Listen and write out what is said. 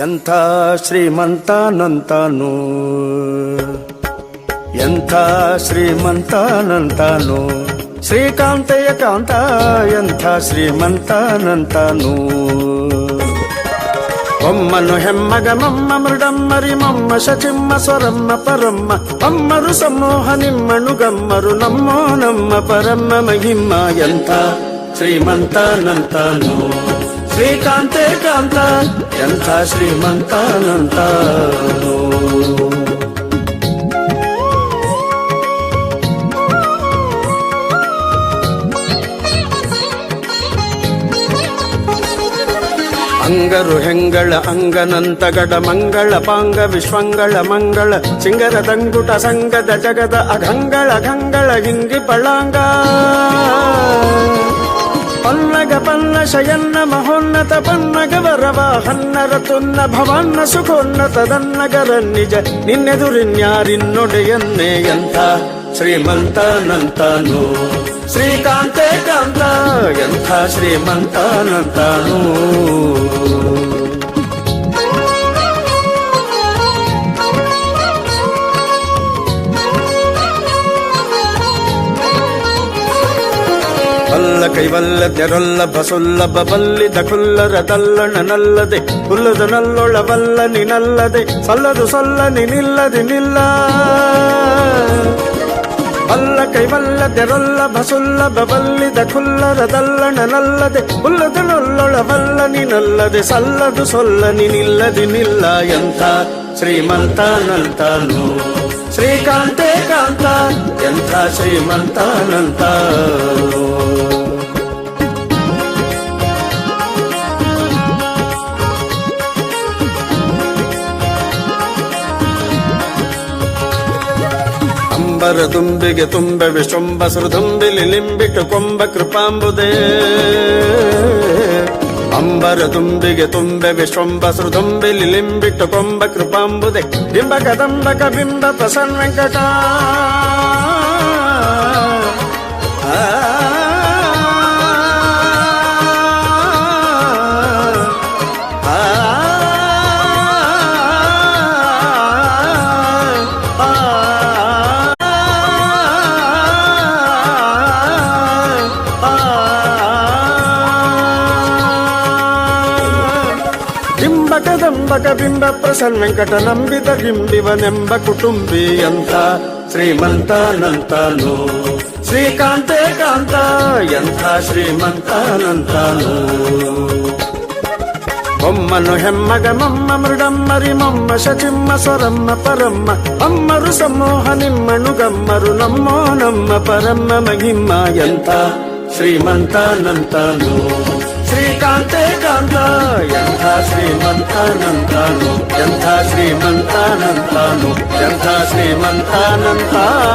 ಎಂಥ ಶ್ರೀಮಂತನಂತಾನು ಎಂಥ ಶ್ರೀಮಂತನಂತಾನು ಶ್ರೀಕಾಂತಯ್ಯ ಕಾಂತ ಎಂಥ ಶ್ರೀಮಂತನಂತಾನು ಒಮ್ಮನು ಹೆಮ್ಮಗ ಮಮ್ಮ ಮೃಡಮ್ಮರಿ ಮಮ್ಮ ಶಚಿಮ್ಮ ಸ್ವರಮ್ಮ ಪರಮ್ಮ ಅಮ್ಮರು ಸಮೂಹ ನಿಮ್ಮನು ಗಮ್ಮರು ನಮ್ಮೋ ನಮ್ಮ ಪರಮ್ಮ ಮಹಿಮ್ಮ ಎಂಥ ಶ್ರೀಮಂತನಂತಾನು ಶ್ರೀಕಾಂತೆ ಕಾಂತ ಎಂಥ ಶ್ರೀಮಂತನಂತಾನು ಅಂಗರು ಹೆಂಗಳ ಅಂಗನಂತಗಡ ಮಂಗಳ ಪಾಂಗ ವಿಶ್ವಂಗಳ ಮಂಗಳ ಸಿಂಗರ ದಂಗುಟ ಸಂಗದ ಜಗದ ಅಘಂಗಳ ಘಂಗಳ ಹಿಂಗಿ ಪಳಾಂಗ ಪಲ್ಲಗ ಪಲ್ಲ ಶಯನ್ನ ಮಹೋನ್ನತ ಪನ್ನಗ ವರವ ಹನ್ನರ ತುನ್ನ ಭವನ್ನ ಸುಖೋನ್ನತ ದನ್ನಗರ ನಿಜ ನಿನ್ನೆದುರಿನ್ಯಾರಿನ್ನೊಡೆಯನ್ನೇ ಎಂಥ ಶ್ರೀಮಂತನಂತಾನು ಶ್ರೀಕಾಂತೆ ಕಾಂತ ಎಂಥ ಶ್ರೀಮಂತನಂತಾನು ಕೈವಲ್ಲ ತೆರೊಲ್ಲ ಬಸೊಲ್ಲ ಬಲ್ಲಿದ ಕುಲ್ಲರ ತಲ್ಲಣ ನಲ್ಲದೆ ಹುಲ್ಲದ ನಲ್ಲೊಳ ಬಲ್ಲ ನಿನಲ್ಲದೆ ಸಲ್ಲದು ಸಲ್ಲ ನಿನಿಲ್ಲದೆ ನಿಲ್ಲ ಬಲ್ಲ ಕೈವಲ್ಲ ತೆರೊಲ್ಲ ಬಸುಲ್ಲ ಬಲ್ಲಿದ ಕುಲ್ಲರ ತಲ್ಲಣ ನಲ್ಲದೆ ಹುಲ್ಲದ ನಲ್ಲೊಳ ಬಲ್ಲ ನಿನಲ್ಲದೆ ಸಲ್ಲದು ಸೊಲ್ಲ ನಿನಿಲ್ಲದೆ ನಿಲ್ಲ ಎಂಥ ಶ್ರೀಮಂತನಂತಾನು ಶ್ರೀಕಾಂತೆ ಕಾಂತ ಎಂಥ ಶ್ರೀಮಂತನಂತಾನು ಅಂಬರ ತುಂಬಿಗೆ ತುಂಬ ವಿಶ್ವಂಬ ಸುರದುಂಬಿಲಿ ಲಿಂಬಿಟ್ಟು ಕೊಂಬ ಕೃಪಾಂಬುದೇ. ಅಂಬರ ತುಂಬಿಗೆ ತುಂಬೆ ವಿಶ್ವಂಬ ಸುರದುಂಬಿಲಿ ಲಿಂಬಿಟ್ಟು ಕೊಂಬ ಕೃಪಾಂಬುದೆ. ಬಿಂಬ ಕದಂಬಕ ಬಿಂಬ ಪ್ರಸನ್ನ ವೆಂಕಟ. ಬಿಂಬಕ ದಂಬಕ ಬಿಂಬ ಪ್ರಸನ್ನ ವೆಂಕಟ ನಂಬಿದ ಗಿಂಬಿವನೆಂಬ ಕುಟುಂಬಿ ಅಂತ ಶ್ರೀಮಂತನಂತಾನು ಶ್ರೀಕಾಂತೆ ಕಾಂತ ಎಂಥ ಶ್ರೀಮಂತನಂತಾನು బొమ్మను హెమ్మగ మమ్మ మృడమ్మరి మమ్మ శచిమ్మ స్వరమ్మ పరమ్మ అమ్మరు సమూహ నిమ్మను గమ్మరు నమ్మో నమ్మ పరమ్మ మహిమ్మ ఎంత శ్రీమంతానంతాను శ్రీకాంతే కాంత ఎంత శ్రీమంతానంతాను ఎంత శ్రీమంతానంతాను ఎంత శ్రీమంతానంతాను